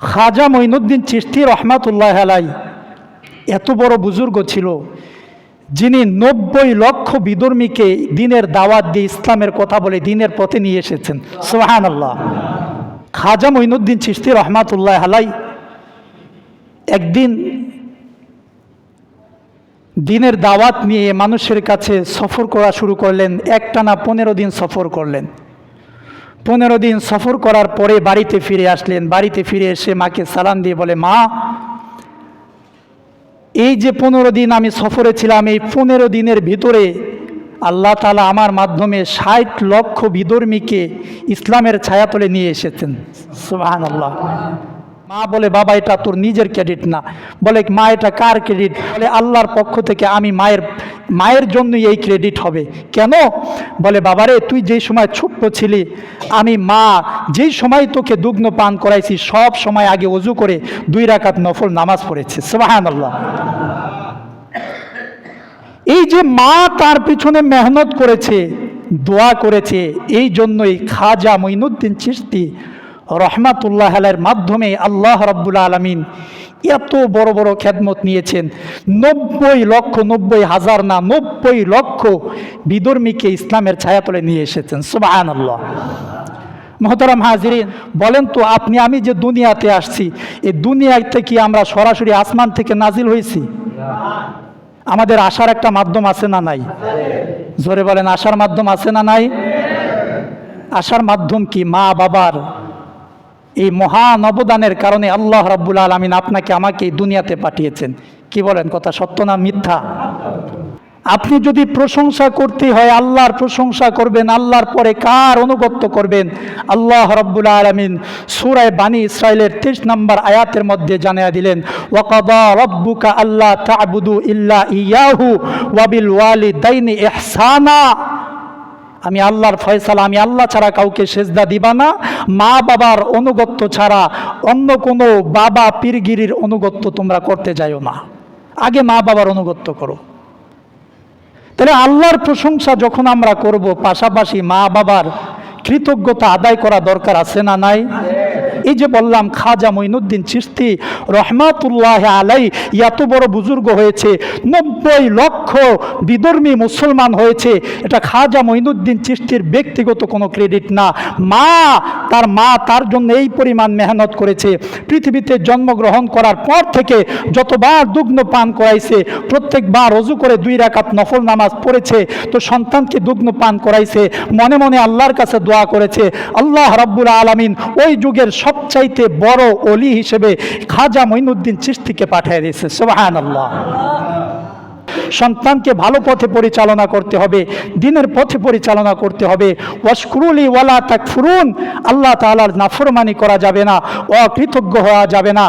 খাজা মঈনুদ্দিন চিস্তি রহমাতুল্লাহ আলাই এত বড় বুজুর্গ ছিল, যিনি নব্বই লক্ষ বিধর্মীকে দিনের দাওয়াত দিয়ে ইসলামের কথা বলে দিনের পথে নিয়ে এসেছেন। সোহান আল্লাহ খাজা মঈনুদ্দিন চিস্তি রহমাতুল্লাহ আলাই একদিন দিনের দাওয়াত নিয়ে মানুষের কাছে সফর করা শুরু করলেন, একটানা পনেরো দিন সফর করলেন। পনেরো দিন সফর করার পরে বাড়িতে ফিরে আসলেন। বাড়িতে ফিরে এসে মাকে সালাম দিয়ে বলে, মা, এই যে পনেরো দিন আমি সফরে ছিলাম, এই পনেরো দিনের ভিতরে আল্লাহ তালা আমার মাধ্যমে ষাট লক্ষ বিধর্মীকে ইসলামের ছায়াতলে নিয়ে এসেছেন। সুবাহান আল্লাহ মা বলে, বাবা, এটা তোর নিজের ক্রেডিট না। বলে, মা, এটা কার ক্রেডিট বলে, আল্লাহর পক্ষ থেকে আমি মায়ের মায়ের জন্যই এই ক্রেডিট হবে। কেন? বলে বাবারে তুই যেই সময় ছোট্ট ছিলি, আমি মা, যেই সময় তোকে দুগ্ন পান করাইছি, সব সময় আগে অজু করে দুই রাকাত নফল নামাজ পড়েছি। আল্লাহ এই যে মা তার পিছনে মেহনত করেছে, দোয়া করেছে, এই জন্যই খাজা মঈনুদ্দিন চিস্তি রহমাতুল্লাহ আলের মাধ্যমে আল্লাহ রব্বুল আলমিন এত বড় বড় খেদমত নিয়েছেন। নব্বই লক্ষ, নব্বই হাজার না, নব্বই লক্ষ বিধর্মীকে ইসলামের ছায়া ছায়াতলে নিয়ে এসেছেন। সুবাহান আল্লাহ মহতারাম হাজিরিন, বলেন তো আপনি, আমি যে দুনিয়াতে আসছি এই দুনিয়াতে কি আমরা সরাসরি আসমান থেকে নাজিল হয়েছি? আমাদের আসার একটা মাধ্যম আছে না নাই? জোরে বলেন আসার মাধ্যম আছে না নাই? আসার মাধ্যম কি? মা বাবার এই মহান অবদানের কারণে আল্লাহ রাব্বুল আলমিন আপনাকে আমাকে দুনিয়াতে পাঠিয়েছেন। কি বলেন, কথা সত্য না মিথ্যা? আপনি যদি প্রশংসা করতে হয়, আল্লাহর প্রশংসা করবেন, আল্লাহর পরে কার অনুগত্য করবেন? আল্লাহ রব্বুল আলমিন সুরায় বানী ইসরায়েলের তেইশ নম্বর আয়াতের মধ্যে জানিয়ে দিলেন, ওয়াকাদা রব্বুকা আল্লাহ তাবুদু ইল্লা ইয়াহু ওয়াবিল ওয়ালি দাইনি এহসানা আমি আল্লাহর ফয়সালা, আমি আল্লাহ ছাড়া কাউকে সেজদা দিবা না। মা বাবার অনুগত্য ছাড়া অন্য কোনো বাবা পীরগিরির অনুগত্য তোমরা করতে যাইও না। আগে মা বাবার অনুগত্য করো। তাহলে আল্লাহর প্রশংসা যখন আমরা করব, পাশাপাশি মা বাবার কৃতজ্ঞতা আদায় করা দরকার আছে না নাই? এই যে বললাম, খাজা মঈনুদ্দিন চিস্তি রহমাতুল্লাহ আলাই এত বড় বুজুর্গ হয়েছে, নব্বই লক্ষ বিধর্মী মুসলমান হয়েছে, এটা খাজা মঈনুদ্দিন চিস্তির ব্যক্তিগত কোনো ক্রেডিট না। মা, তার মা তার জন্য এই পরিমাণ মেহনত করেছে। পৃথিবীতে জন্মগ্রহণ করার পর থেকে যতবার দুগ্ন পান করাইছে, প্রত্যেকবার রজু করে দুই রাকাত নফল নামাজ পড়েছে, তো সন্তানকে দুগ্ন পান করাইছে, মনে মনে আল্লাহর কাছে দোয়া করেছে, আল্লাহ রাব্বুল আলামিন ওই যুগের সবচাইতে বড় অলি হিসেবে খাজা মঈনুদ্দিন চিস্তিকে পাঠিয়ে দিয়েছে। সোহান আল্লাহ সন্তানকে ভালো পথে পরিচালনা করতে হবে, দিনের পথে পরিচালনা করতে হবে। ওয়াশকুরুলি ওয়ালা তাক ফুরুন আল্লাহ তালার নাফরমানি করা যাবে না, অকৃতজ্ঞ হওয়া যাবে না।